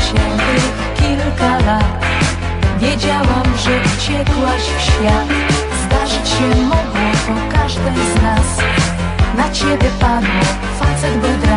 zasięgnych kilka lat. Wiedziałam, że uciekłaś w świat. Zdarzyć się mogło po każdej z nas. Na ciebie padło facet bydra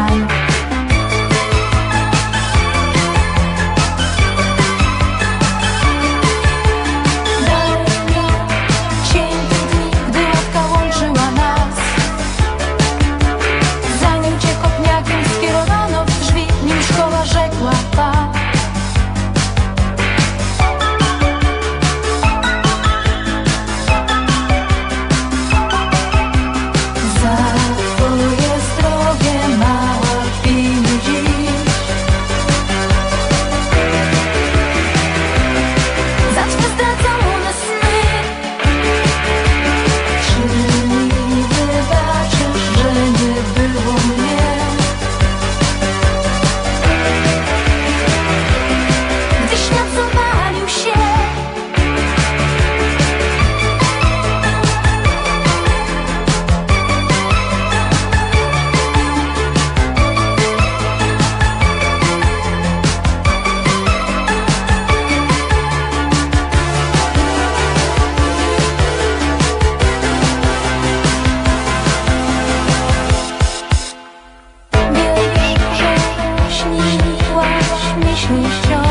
出鞘